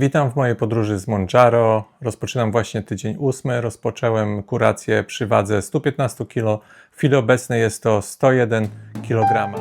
Witam w mojej podróży z Monjaro. Rozpoczynam właśnie tydzień ósmy. Rozpocząłem kurację przy wadze 115 kg. W chwili obecnej jest to 101 kg.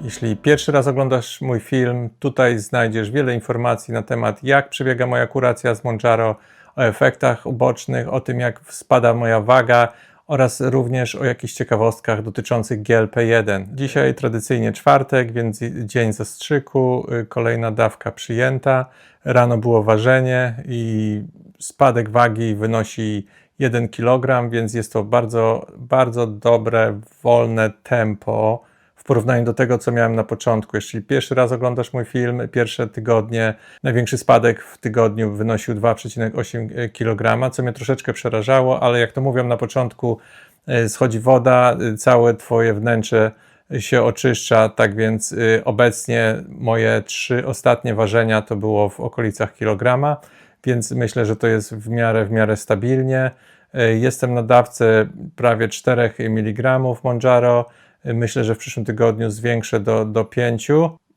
Jeśli pierwszy raz oglądasz mój film, tutaj znajdziesz wiele informacji na temat, jak przebiega moja kuracja z Monjaro, o efektach ubocznych, o tym, jak spada moja waga oraz również o jakichś ciekawostkach dotyczących GLP-1. Dzisiaj tradycyjnie czwartek, więc dzień zastrzyku, y, kolejna dawka przyjęta. Rano było ważenie i spadek wagi wynosi 1 kg, więc jest to bardzo, bardzo dobre, wolne tempo porównaniu do tego, co miałem na początku. Jeśli pierwszy raz oglądasz mój film, pierwsze tygodnie, największy spadek w tygodniu wynosił 2,8 kg, co mnie troszeczkę przerażało, ale jak to mówią na początku, e, schodzi woda, e, całe twoje wnętrze się oczyszcza, tak więc e, obecnie moje trzy ostatnie ważenia to było w okolicach kilograma, więc myślę, że to jest w miarę, w miarę stabilnie. Jestem na dawce prawie 4 mg Monjaro, Myślę, że w przyszłym tygodniu zwiększę do, do 5.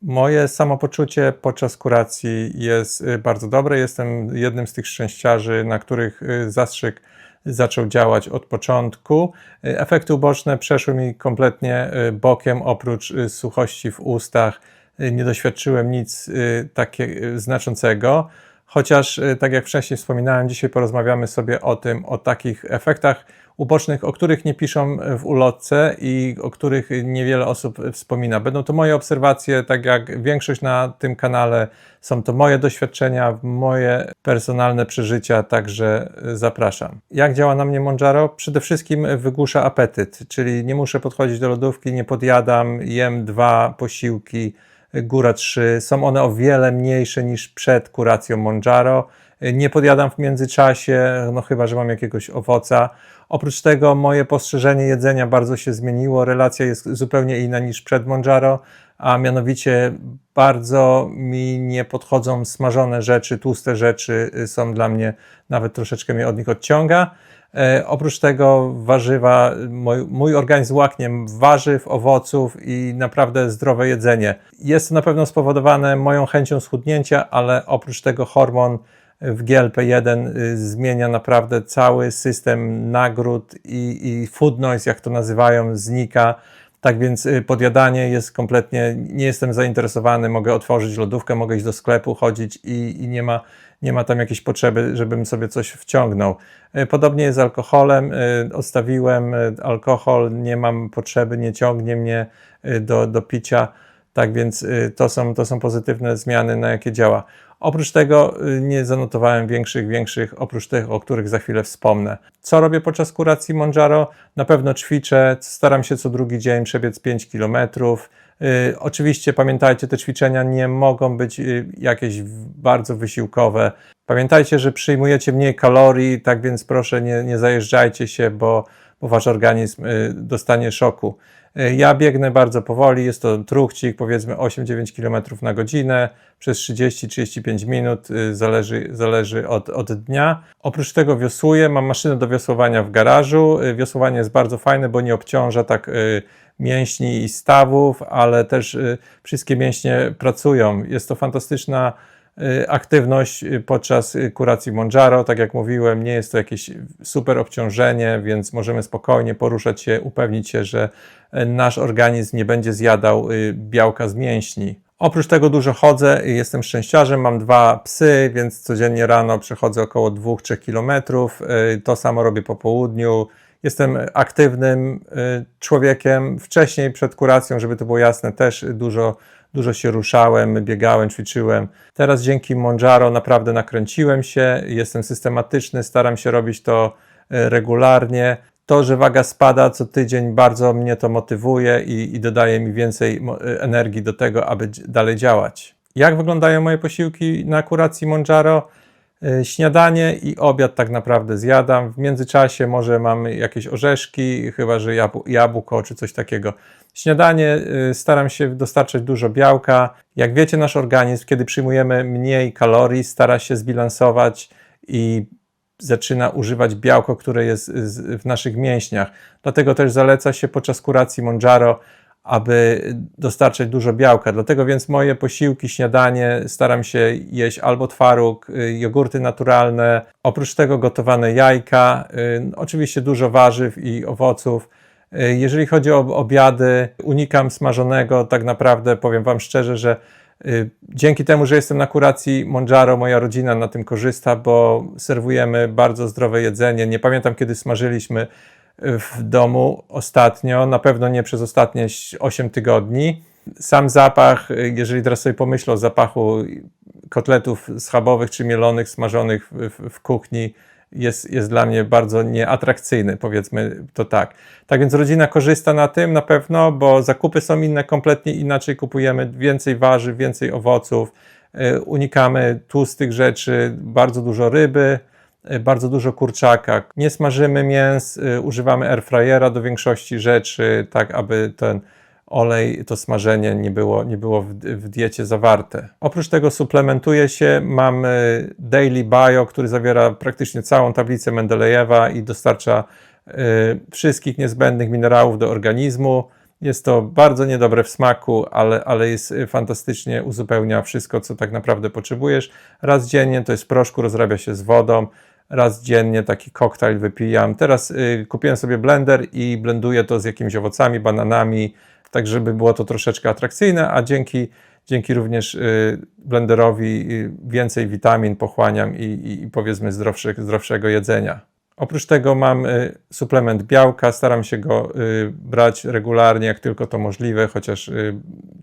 Moje samopoczucie podczas kuracji jest y, bardzo dobre. Jestem jednym z tych szczęściarzy, na których y, zastrzyk zaczął działać od początku. Y, efekty uboczne przeszły mi kompletnie bokiem, oprócz suchości w ustach. Nie doświadczyłem nic takiego znaczącego. Chociaż, tak jak wcześniej wspominałem, dzisiaj porozmawiamy sobie o tym, o takich efektach ubocznych, o których nie piszą w ulotce i o których niewiele osób wspomina. Będą to moje obserwacje, tak jak większość na tym kanale. Są to moje doświadczenia, moje personalne przeżycia, także zapraszam. Jak działa na mnie Monjaro? Przede wszystkim wygłusza apetyt, czyli nie muszę podchodzić do lodówki, nie podjadam, jem dwa posiłki, góra trzy. Są one o wiele mniejsze niż przed kuracją Monjaro. Nie podjadam w międzyczasie, no chyba, że mam jakiegoś owoca. Oprócz tego moje postrzeżenie jedzenia bardzo się zmieniło. Relacja jest zupełnie inna niż przed Monjaro, a mianowicie bardzo mi nie podchodzą smażone rzeczy, tłuste rzeczy są dla mnie, nawet troszeczkę mnie od nich odciąga. E, oprócz tego warzywa, mój, mój organizm łaknie warzyw, owoców i naprawdę zdrowe jedzenie. Jest to na pewno spowodowane moją chęcią schudnięcia, ale oprócz tego hormon w GLP-1 y, zmienia naprawdę cały system nagród i, i food jak to nazywają, znika. Tak więc y, podjadanie jest kompletnie, nie jestem zainteresowany, mogę otworzyć lodówkę, mogę iść do sklepu, chodzić i, i nie, ma, nie ma tam jakiejś potrzeby, żebym sobie coś wciągnął. Y, podobnie jest z alkoholem, odstawiłem alkohol, nie mam potrzeby, nie ciągnie mnie do, do picia. Tak więc to są, to są pozytywne zmiany, na jakie działa. Oprócz tego y, nie zanotowałem większych, większych, oprócz tych, o których za chwilę wspomnę. Co robię podczas kuracji Monjaro? Na pewno ćwiczę, staram się co drugi dzień przebiec 5 km. Yy, oczywiście pamiętajcie, te ćwiczenia nie mogą być yy, jakieś bardzo wysiłkowe. Pamiętajcie, że przyjmujecie mniej kalorii, tak więc proszę nie, nie zajeżdżajcie się, bo, bo wasz organizm dostanie szoku. E, ja biegnę bardzo powoli, jest to truchcik, powiedzmy 8-9 km na godzinę przez 30-35 minut, y, zależy, zależy od, od dnia. Oprócz tego wiosłuję, mam maszynę do wiosłowania w garażu. Y, wiosłowanie jest bardzo fajne, bo nie obciąża tak y, mięśni i stawów, ale też wszystkie mięśnie pracują. Jest to fantastyczna aktywność podczas kuracji Monjaro. Tak jak mówiłem, nie jest to jakieś super obciążenie, więc możemy spokojnie poruszać się, upewnić się, że nasz organizm nie będzie zjadał białka z mięśni. Oprócz tego dużo chodzę, jestem szczęściarzem, mam dwa psy, więc codziennie rano przechodzę około 2-3 km. To samo robię po południu. Jestem aktywnym człowiekiem. Wcześniej, przed kuracją, żeby to było jasne, też dużo dużo się ruszałem, biegałem, ćwiczyłem. Teraz dzięki Monjaro naprawdę nakręciłem się, jestem systematyczny, staram się robić to regularnie. To, że waga spada co tydzień, bardzo mnie to motywuje i, i dodaje mi więcej e, energii do tego, aby dalej działać. Jak wyglądają moje posiłki na kuracji Monjaro? E, śniadanie i obiad tak naprawdę zjadam. W międzyczasie może mam jakieś orzeszki, chyba że jabłko czy coś takiego. Śniadanie y, staram się dostarczać dużo białka. Jak wiecie, nasz organizm, kiedy przyjmujemy mniej kalorii, stara się zbilansować i zaczyna używać białko, które jest w naszych mięśniach. Dlatego też zaleca się podczas kuracji Monjaro, aby dostarczać dużo białka. Dlatego więc moje posiłki, śniadanie staram się jeść albo twaróg, y, jogurty naturalne, oprócz tego gotowane jajka, y, oczywiście dużo warzyw i owoców. Y, Jeżeli chodzi o obiady, unikam smażonego. Tak naprawdę powiem Wam szczerze, że dzięki temu, że jestem na kuracji Monjaro, moja rodzina na tym korzysta, bo serwujemy bardzo zdrowe jedzenie. Nie pamiętam, kiedy smażyliśmy w domu ostatnio, na pewno nie przez ostatnie 8 tygodni. Sam zapach, y, jeżeli teraz sobie pomyślę o zapachu kotletów schabowych czy mielonych, smażonych w, w kuchni, jest, jest dla mnie bardzo nieatrakcyjny, powiedzmy to tak. Tak więc rodzina korzysta na tym na pewno, bo zakupy są inne, kompletnie inaczej kupujemy więcej warzyw, więcej owoców, y, unikamy tłustych rzeczy, bardzo dużo ryby, y, bardzo dużo kurczaka. Nie smażymy mięs, y, używamy airfryera do większości rzeczy, tak aby ten olej, to smażenie nie było, nie było w, w diecie zawarte. Oprócz tego suplementuję się, mam y, Daily Bio, który zawiera praktycznie całą tablicę Mendelejewa i dostarcza y, wszystkich niezbędnych minerałów do organizmu. Jest to bardzo niedobre w smaku, ale, ale jest y, fantastycznie, uzupełnia wszystko, co tak naprawdę potrzebujesz. Raz dziennie to jest proszku, rozrabia się z wodą. Raz dziennie taki koktajl wypijam. Teraz y, kupiłem sobie blender i blenduję to z jakimiś owocami, bananami, tak żeby było to troszeczkę atrakcyjne, a dzięki, dzięki również y, blenderowi y, więcej witamin pochłaniam i, i, i powiedzmy zdrowsze, zdrowszego jedzenia. Oprócz tego mam y, suplement białka, staram się go brać regularnie, jak tylko to możliwe, chociaż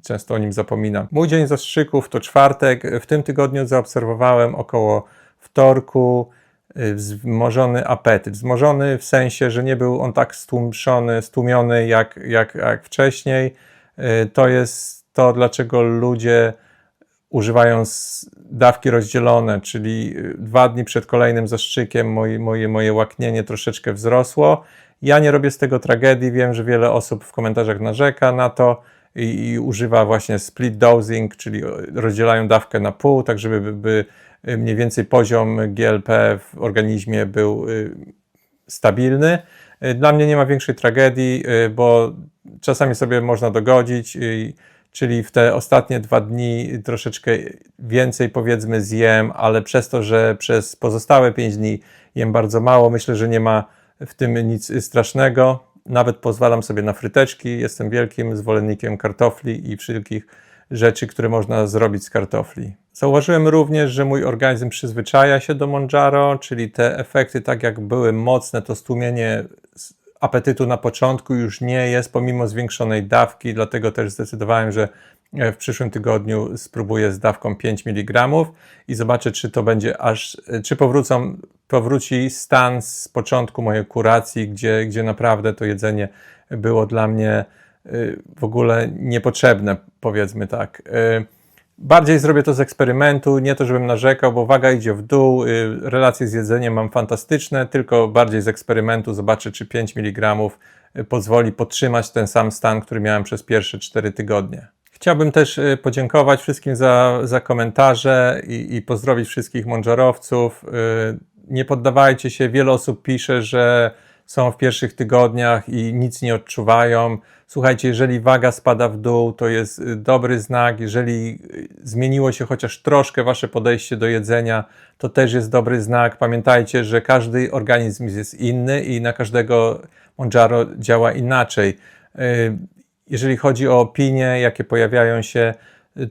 często o nim zapominam. Mój dzień zastrzyków to czwartek. W tym tygodniu zaobserwowałem około wtorku wzmożony apetyt. Wzmożony w sensie, że nie był on tak stłumiony, stłumiony jak, jak, jak wcześniej. Y, To jest to, dlaczego ludzie używają dawki rozdzielone, czyli y, dwa dni przed kolejnym zastrzykiem moje, moje, moje łaknienie troszeczkę wzrosło. Ja nie robię z tego tragedii, wiem, że wiele osób w komentarzach narzeka na to i, i używa właśnie split dosing, czyli rozdzielają dawkę na pół, tak żeby by, y, mniej więcej poziom GLP w organizmie był y, stabilny. Y, Dla mnie nie ma większej tragedii, y, bo czasami sobie można dogodzić, y, czyli w te ostatnie dwa dni troszeczkę więcej powiedzmy zjem, ale przez to, że przez pozostałe pięć dni jem bardzo mało, myślę, że nie ma w tym nic strasznego. Nawet pozwalam sobie na fryteczki. Jestem wielkim zwolennikiem kartofli i wszelkich rzeczy, które można zrobić z kartofli. Zauważyłem również, że mój organizm przyzwyczaja się do Monjaro, czyli te efekty, tak jak były mocne, to stłumienie apetytu na początku już nie jest, pomimo zwiększonej dawki, dlatego też zdecydowałem, że e, w przyszłym tygodniu spróbuję z dawką 5 mg i zobaczę, czy to będzie aż, czy powrócą, powróci stan z początku mojej kuracji, gdzie, gdzie naprawdę to jedzenie było dla mnie y, w ogóle niepotrzebne, powiedzmy tak. Bardziej zrobię to z eksperymentu, nie to, żebym narzekał, bo waga idzie w dół, y, relacje z jedzeniem mam fantastyczne, tylko bardziej z eksperymentu zobaczę, czy 5 mg y, pozwoli podtrzymać ten sam stan, który miałem przez pierwsze 4 tygodnie. Chciałbym też y, podziękować wszystkim za, za komentarze i, i pozdrowić wszystkich mądżarowców. Nie poddawajcie się, wiele osób pisze, że są w pierwszych tygodniach i nic nie odczuwają. Słuchajcie, jeżeli waga spada w dół, to jest y, dobry znak. Jeżeli y, zmieniło się chociaż troszkę wasze podejście do jedzenia, to też jest dobry znak. Pamiętajcie, że każdy organizm jest inny i na każdego Monjaro działa inaczej. Y, Jeżeli chodzi o opinie, jakie pojawiają się,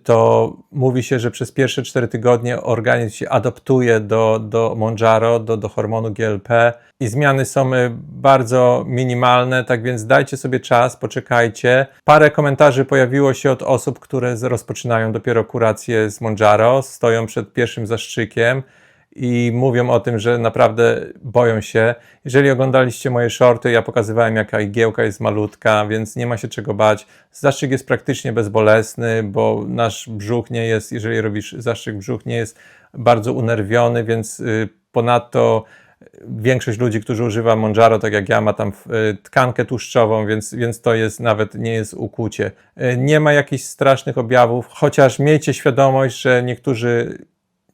to mówi się, że przez pierwsze 4 tygodnie organizm się adaptuje do, do Monjaro, do, do hormonu GLP i zmiany są y, bardzo minimalne, tak więc dajcie sobie czas, poczekajcie. Parę komentarzy pojawiło się od osób, które rozpoczynają dopiero kurację z Monjaro, stoją przed pierwszym zastrzykiem i mówią o tym, że naprawdę boją się. Jeżeli oglądaliście moje shorty, ja pokazywałem, jaka igiełka jest malutka, więc nie ma się czego bać. Zastrzyk jest praktycznie bezbolesny, bo nasz brzuch nie jest, jeżeli robisz zastrzyk, brzuch nie jest bardzo unerwiony, więc y, ponadto większość ludzi, którzy używa Monjaro, tak jak ja, ma tam y, tkankę tłuszczową, więc, więc to jest nawet nie jest ukłucie. Y, Nie ma jakichś strasznych objawów, chociaż miejcie świadomość, że niektórzy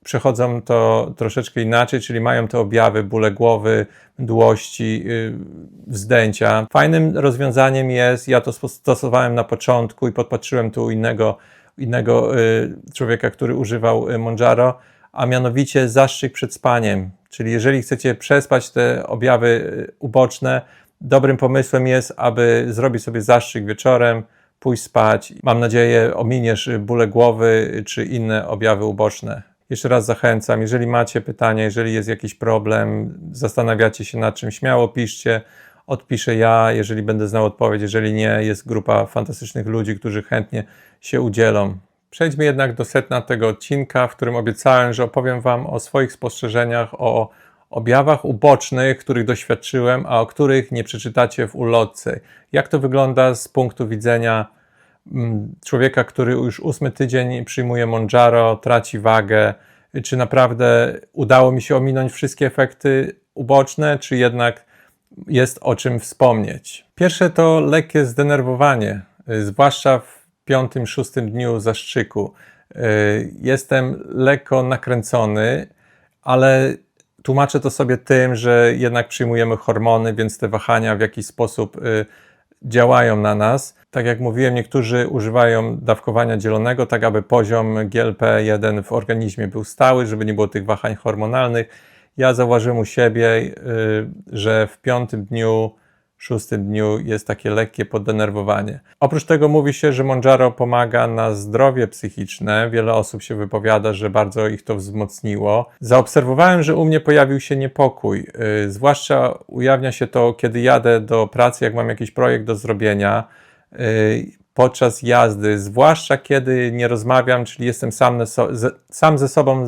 przechodzą to troszeczkę inaczej, czyli mają te objawy bóle głowy, mdłości, yy, wzdęcia. Fajnym rozwiązaniem jest, ja to stosowałem na początku i podpatrzyłem tu innego, innego yy, człowieka, który używał y, Monjaro, a mianowicie zastrzyk przed spaniem. Czyli jeżeli chcecie przespać te objawy y, uboczne, dobrym pomysłem jest, aby zrobić sobie zastrzyk wieczorem, pójść spać. Mam nadzieję, ominiesz bóle głowy czy inne objawy uboczne. Jeszcze raz zachęcam, jeżeli macie pytania, jeżeli jest jakiś problem, zastanawiacie się nad czym, śmiało piszcie, odpiszę ja, jeżeli będę znał odpowiedź, jeżeli nie, jest grupa fantastycznych ludzi, którzy chętnie się udzielą. Przejdźmy jednak do setna tego odcinka, w którym obiecałem, że opowiem Wam o swoich spostrzeżeniach, o objawach ubocznych, których doświadczyłem, a o których nie przeczytacie w ulotce. Jak to wygląda z punktu widzenia człowieka, który już ósmy tydzień przyjmuje Monjaro, traci wagę, czy naprawdę udało mi się ominąć wszystkie efekty uboczne, czy jednak jest o czym wspomnieć. Pierwsze to lekkie zdenerwowanie, zwłaszcza w piątym, szóstym dniu zastrzyku. Jestem lekko nakręcony, ale Tłumaczę to sobie tym, że jednak przyjmujemy hormony, więc te wahania w jakiś sposób y, działają na nas. Tak jak mówiłem, niektórzy używają dawkowania dzielonego, tak aby poziom GLP-1 w organizmie był stały, żeby nie było tych wahań hormonalnych. Ja zauważyłem u siebie, y, że w piątym dniu szóstym dniu jest takie lekkie poddenerwowanie. Oprócz tego mówi się, że Monjaro pomaga na zdrowie psychiczne. Wiele osób się wypowiada, że bardzo ich to wzmocniło. Zaobserwowałem, że u mnie pojawił się niepokój. Yy, zwłaszcza ujawnia się to, kiedy jadę do pracy, jak mam jakiś projekt do zrobienia. Yy, podczas jazdy, zwłaszcza kiedy nie rozmawiam, czyli jestem sam, sam ze sobą,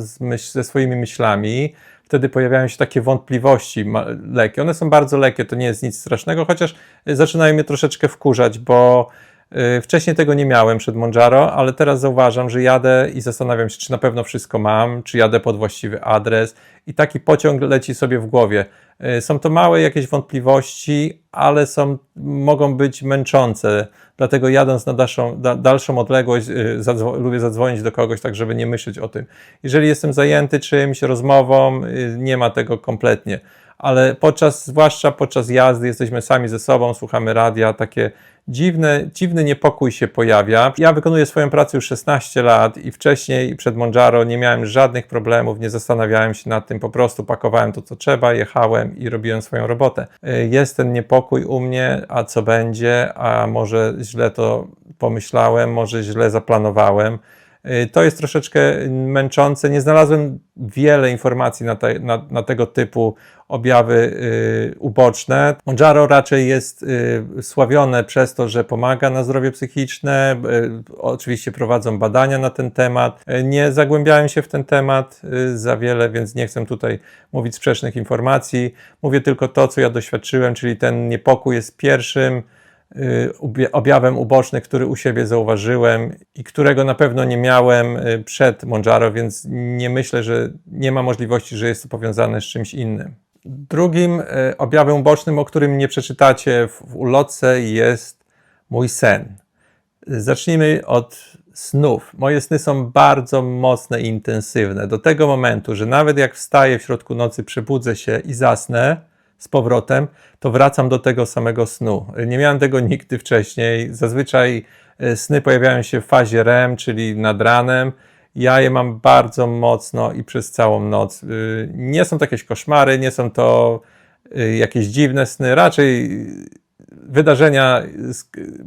ze swoimi myślami, wtedy pojawiają się takie wątpliwości lekkie. One są bardzo lekkie, to nie jest nic strasznego, chociaż zaczynają mnie troszeczkę wkurzać, bo y, Wcześniej tego nie miałem przed Monjaro, ale teraz zauważam, że jadę i zastanawiam się, czy na pewno wszystko mam, czy jadę pod właściwy adres i taki pociąg leci sobie w głowie. Y, są to małe jakieś wątpliwości, ale są, mogą być męczące. Dlatego jadąc na dalszą, da, dalszą odległość, yy, zadzwo lubię zadzwonić do kogoś, tak żeby nie myśleć o tym. Jeżeli jestem zajęty czymś, rozmową, nie ma tego kompletnie. Ale podczas, zwłaszcza podczas jazdy, jesteśmy sami ze sobą, słuchamy radia, takie dziwne, dziwny niepokój się pojawia. Ja wykonuję swoją pracę już 16 lat i wcześniej przed Monjaro nie miałem żadnych problemów, nie zastanawiałem się nad tym, po prostu pakowałem to, co trzeba, jechałem i robiłem swoją robotę. Y, jest ten niepokój u mnie, a co będzie, a może źle to pomyślałem, może źle zaplanowałem. Y, to jest troszeczkę męczące. Nie znalazłem wiele informacji na, te, na, na tego typu objawy y, uboczne. Monjaro raczej jest y, sławione przez to, że pomaga na zdrowie psychiczne. Y, oczywiście prowadzą badania na ten temat. Y, nie zagłębiałem się w ten temat y, za wiele, więc nie chcę tutaj mówić sprzecznych informacji. Mówię tylko to, co ja doświadczyłem, czyli ten niepokój jest pierwszym objawem ubocznym, który u siebie zauważyłem i którego na pewno nie miałem y, przed Monjaro, więc nie myślę, że nie ma możliwości, że jest to powiązane z czymś innym. Drugim y, objawem ubocznym, o którym nie przeczytacie w ulotce, jest mój sen. Zacznijmy od snów. Moje sny są bardzo mocne i intensywne. Do tego momentu, że nawet jak wstaję w środku nocy, przebudzę się i zasnę, z powrotem, to wracam do tego samego snu. Nie miałem tego nigdy wcześniej. Zazwyczaj e, sny pojawiają się w fazie REM, czyli nad ranem. Ja je mam bardzo mocno i przez całą noc. E, nie są to jakieś koszmary, nie są to e, jakieś dziwne sny, raczej wydarzenia,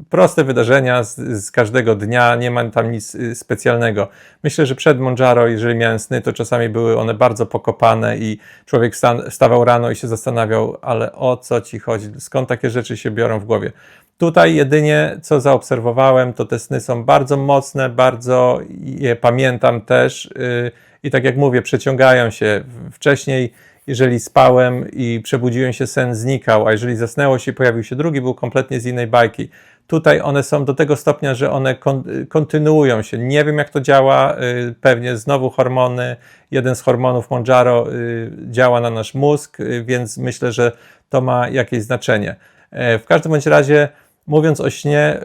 proste wydarzenia z, z, każdego dnia, nie ma tam nic y, specjalnego. Myślę, że przed Monjaro, jeżeli miałem sny, to czasami były one bardzo pokopane i człowiek wstawał rano i się zastanawiał, ale o co ci chodzi, skąd takie rzeczy się biorą w głowie. Tutaj jedynie co zaobserwowałem, to te sny są bardzo mocne, bardzo je pamiętam też yy, i tak jak mówię, przeciągają się. Wcześniej jeżeli spałem i przebudziłem się, sen znikał, a jeżeli zasnęło się i pojawił się drugi, był kompletnie z innej bajki. Tutaj one są do tego stopnia, że one kon kontynuują się. Nie wiem, jak to działa. Y, pewnie znowu hormony. Jeden z hormonów Monjaro y, działa na nasz mózg, y, więc myślę, że to ma jakieś znaczenie. E, w każdym bądź razie, mówiąc o śnie,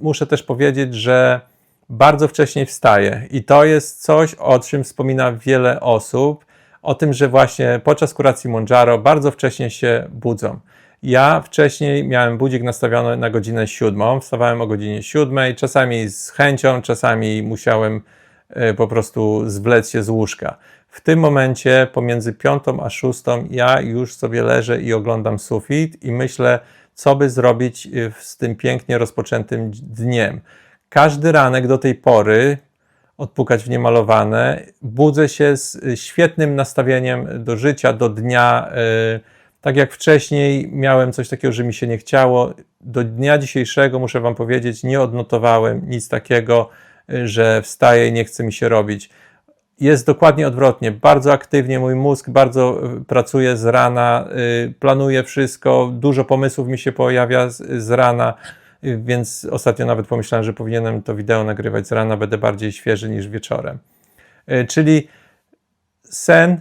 muszę też powiedzieć, że bardzo wcześnie wstaję. I to jest coś, o czym wspomina wiele osób, o tym, że właśnie podczas kuracji Monjaro bardzo wcześnie się budzą. Ja wcześniej miałem budzik nastawiony na godzinę siódmą, wstawałem o godzinie siódmej, czasami z chęcią, czasami musiałem e, po prostu zwlec się z łóżka. W tym momencie pomiędzy piątą a szóstą ja już sobie leżę i oglądam sufit i myślę, co by zrobić y, z tym pięknie rozpoczętym dniem. Każdy ranek do tej pory, odpukać w niemalowane, budzę się z y, świetnym nastawieniem do życia, do dnia. y, Tak jak wcześniej miałem coś takiego, że mi się nie chciało, do dnia dzisiejszego muszę Wam powiedzieć, nie odnotowałem nic takiego, y, że wstaję i nie chce mi się robić jest dokładnie odwrotnie. Bardzo aktywnie mój mózg bardzo pracuje z rana, planuje wszystko, dużo pomysłów mi się pojawia z, z rana, więc ostatnio nawet pomyślałem, że powinienem to wideo nagrywać z rana, będę bardziej świeży niż wieczorem. Y, Czyli sen,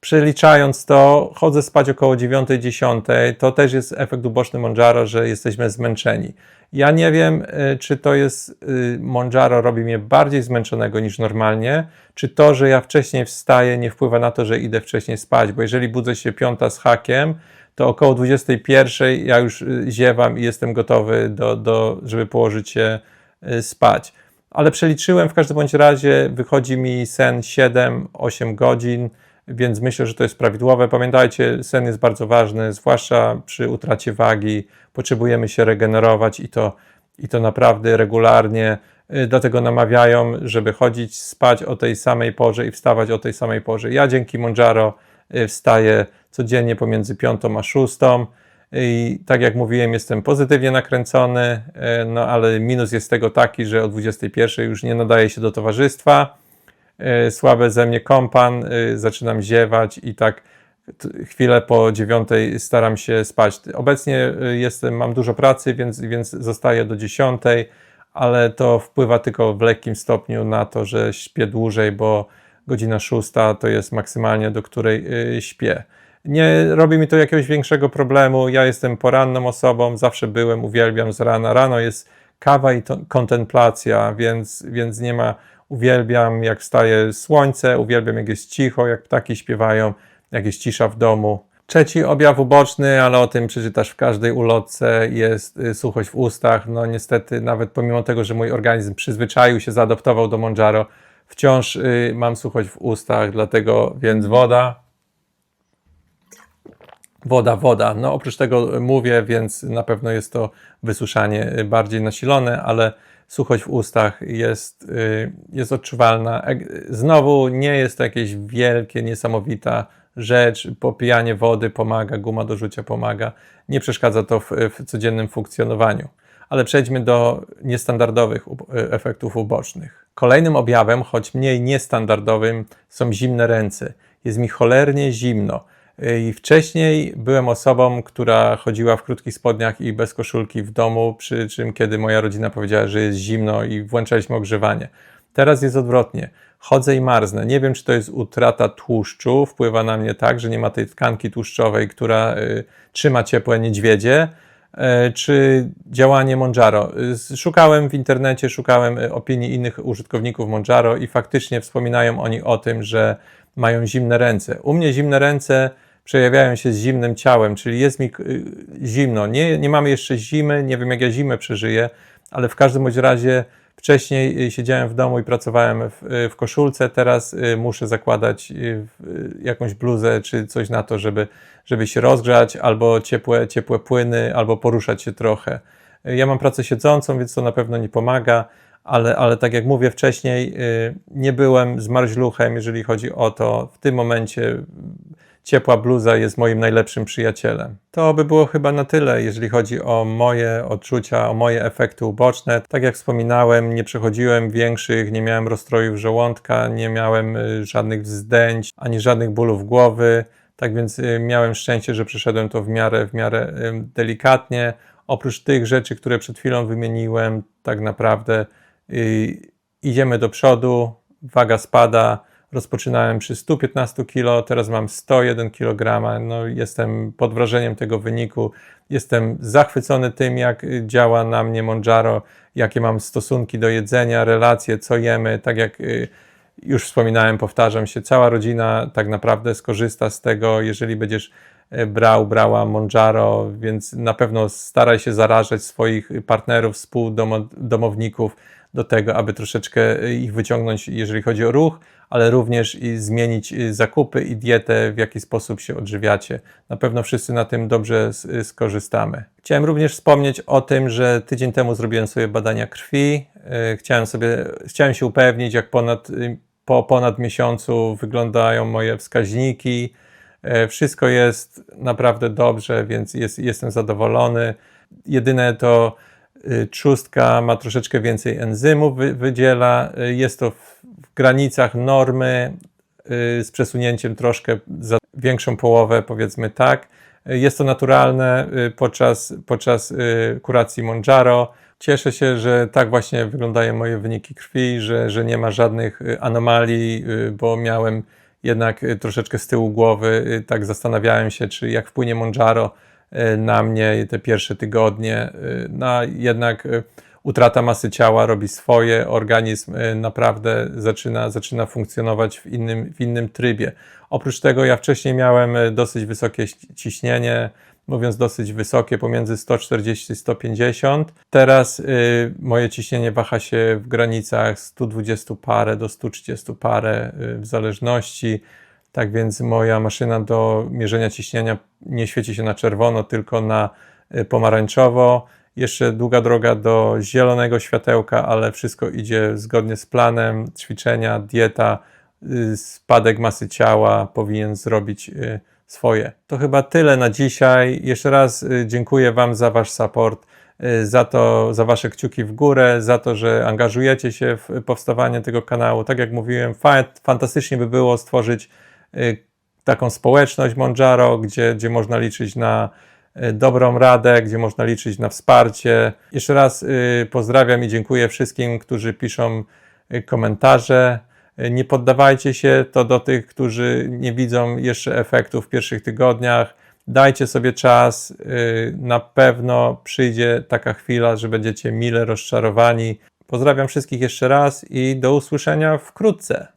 przeliczając to, chodzę spać około 9-10, to też jest efekt uboczny Monjaro, że jesteśmy zmęczeni. Ja nie wiem, y, czy to jest y, Monjaro robi mnie bardziej zmęczonego niż normalnie, czy to, że ja wcześniej wstaję, nie wpływa na to, że idę wcześniej spać, bo jeżeli budzę się piąta z hakiem, to około 21 ja już y, ziewam i jestem gotowy, do, do, żeby położyć się y, spać. Ale przeliczyłem w każdym bądź razie, wychodzi mi sen 7-8 godzin, więc myślę, że to jest prawidłowe. Pamiętajcie, sen jest bardzo ważny, zwłaszcza przy utracie wagi. Potrzebujemy się regenerować i to, i to naprawdę regularnie. Y, Dlatego namawiają, żeby chodzić spać o tej samej porze i wstawać o tej samej porze. Ja dzięki Monjaro wstaję codziennie pomiędzy piątą a szóstą. I tak jak mówiłem, jestem pozytywnie nakręcony, y, no ale minus jest tego taki, że o 21 już nie nadaje się do towarzystwa. Y, Słabe ze mnie kompan, y, zaczynam ziewać i tak chwilę po dziewiątej staram się spać. Obecnie y, jestem, mam dużo pracy, więc, więc zostaję do dziesiątej, ale to wpływa tylko w lekkim stopniu na to, że śpię dłużej, bo godzina szósta to jest maksymalnie, do której y, śpię. Nie robi mi to jakiegoś większego problemu. Ja jestem poranną osobą, zawsze byłem, uwielbiam z rana. Rano jest kawa i to, kontemplacja, więc, więc nie ma. Uwielbiam, jak wstaje słońce, uwielbiam, jak jest cicho, jak ptaki śpiewają, jak jest cisza w domu. Trzeci objaw uboczny, ale o tym przeczytasz w każdej ulotce, jest y, suchość w ustach. No niestety, nawet pomimo tego, że mój organizm przyzwyczaił się, zaadoptował do Monjaro, wciąż y, mam suchość w ustach, dlatego więc woda, Woda, woda. No oprócz tego mówię, więc na pewno jest to wysuszanie y, bardziej nasilone, ale suchość w ustach jest, y, jest odczuwalna. Znowu nie jest to jakieś wielkie, niesamowita rzecz. Popijanie wody pomaga, guma do rzucia pomaga. Nie przeszkadza to w, w codziennym funkcjonowaniu. Ale przejdźmy do niestandardowych efektów ubocznych. Kolejnym objawem, choć mniej niestandardowym, są zimne ręce. Jest mi cholernie zimno. I wcześniej byłem osobą, która chodziła w krótkich spodniach i bez koszulki w domu, przy czym kiedy moja rodzina powiedziała, że jest zimno i włączaliśmy ogrzewanie. Teraz jest odwrotnie. Chodzę i marznę. Nie wiem, czy to jest utrata tłuszczu, wpływa na mnie tak, że nie ma tej tkanki tłuszczowej, która y, trzyma ciepłe niedźwiedzie, y, czy działanie Monjaro. Y, Szukałem w internecie, szukałem y, opinii innych użytkowników Monjaro i faktycznie wspominają oni o tym, że mają zimne ręce. U mnie zimne ręce przejawiają się z zimnym ciałem, czyli jest mi zimno. Nie, nie mamy jeszcze zimy, nie wiem jak ja zimę przeżyję, ale w każdym bądź razie wcześniej y, siedziałem w domu i pracowałem w, y, w koszulce, teraz y, muszę zakładać jakąś bluzę czy coś na to, żeby, żeby się rozgrzać, albo ciepłe, ciepłe płyny, albo poruszać się trochę. Ja mam pracę siedzącą, więc to na pewno nie pomaga, ale, ale tak jak mówię wcześniej, nie byłem zmarzluchem, jeżeli chodzi o to. W tym momencie ciepła bluza jest moim najlepszym przyjacielem. To by było chyba na tyle, jeżeli chodzi o moje odczucia, o moje efekty uboczne. Tak jak wspominałem, nie przechodziłem większych, nie miałem rozstrojów żołądka, nie miałem y, żadnych wzdęć, ani żadnych bólów głowy. Tak więc y, miałem szczęście, że przeszedłem to w miarę, w miarę delikatnie. Oprócz tych rzeczy, które przed chwilą wymieniłem, tak naprawdę y, idziemy do przodu, waga spada. Rozpoczynałem przy 115 kg, teraz mam 101 kg. No, jestem pod wrażeniem tego wyniku. Jestem zachwycony tym, jak działa na mnie Monjaro, jakie mam stosunki do jedzenia, relacje, co jemy, tak jak y, już wspominałem, powtarzam się, cała rodzina tak naprawdę skorzysta z tego, jeżeli będziesz e, brał, brała Monjaro, więc na pewno staraj się zarażać swoich partnerów, współdomowników do tego, aby troszeczkę e, ich wyciągnąć, jeżeli chodzi o ruch, ale również i zmienić e, zakupy i dietę, w jaki sposób się odżywiacie. Na pewno wszyscy na tym dobrze s- skorzystamy. Chciałem również wspomnieć o tym, że tydzień temu zrobiłem sobie badania krwi. Chciałem sobie, chciałem się upewnić, jak ponad, po ponad miesiącu wyglądają moje wskaźniki. Wszystko jest naprawdę dobrze, więc jest, jestem zadowolony. Jedyne to y, trzustka ma troszeczkę więcej enzymów, wy, wydziela. Y, Jest to w, granicach normy, y, z przesunięciem troszkę za większą połowę, powiedzmy tak. Y, Jest to naturalne y, podczas, podczas y, kuracji Monjaro. Cieszę się, że tak właśnie wyglądają moje wyniki krwi, że, że nie ma żadnych y, anomalii, y, bo miałem jednak y, troszeczkę z tyłu głowy, y, tak zastanawiałem się, czy jak wpłynie Monjaro y, na mnie te pierwsze tygodnie. y, No jednak y, utrata masy ciała robi swoje, organizm y, naprawdę zaczyna, zaczyna funkcjonować w innym, w innym trybie. Oprócz tego ja wcześniej miałem y, dosyć wysokie ciśnienie, mówiąc dosyć wysokie, pomiędzy 140 i 150. Teraz y, moje ciśnienie waha się w granicach 120 parę do 130 parę y, w zależności. Tak więc moja maszyna do mierzenia ciśnienia nie świeci się na czerwono, tylko na y, pomarańczowo. Jeszcze długa droga do zielonego światełka, ale wszystko idzie zgodnie z planem. Ćwiczenia, dieta, y, spadek masy ciała powinien zrobić y, swoje. To chyba tyle na dzisiaj. Jeszcze raz dziękuję Wam za Wasz support, za to, za Wasze kciuki w górę, za to, że angażujecie się w powstawanie tego kanału. Tak jak mówiłem, fa- fantastycznie by było stworzyć taką społeczność Monjaro, gdzie, gdzie można liczyć na y, dobrą radę, gdzie można liczyć na wsparcie. Jeszcze raz y, pozdrawiam i dziękuję wszystkim, którzy piszą y, komentarze. Y, Nie poddawajcie się, to do tych, którzy nie widzą jeszcze efektów w pierwszych tygodniach. Dajcie sobie czas, y, na pewno przyjdzie taka chwila, że będziecie mile rozczarowani. Pozdrawiam wszystkich jeszcze raz i do usłyszenia wkrótce.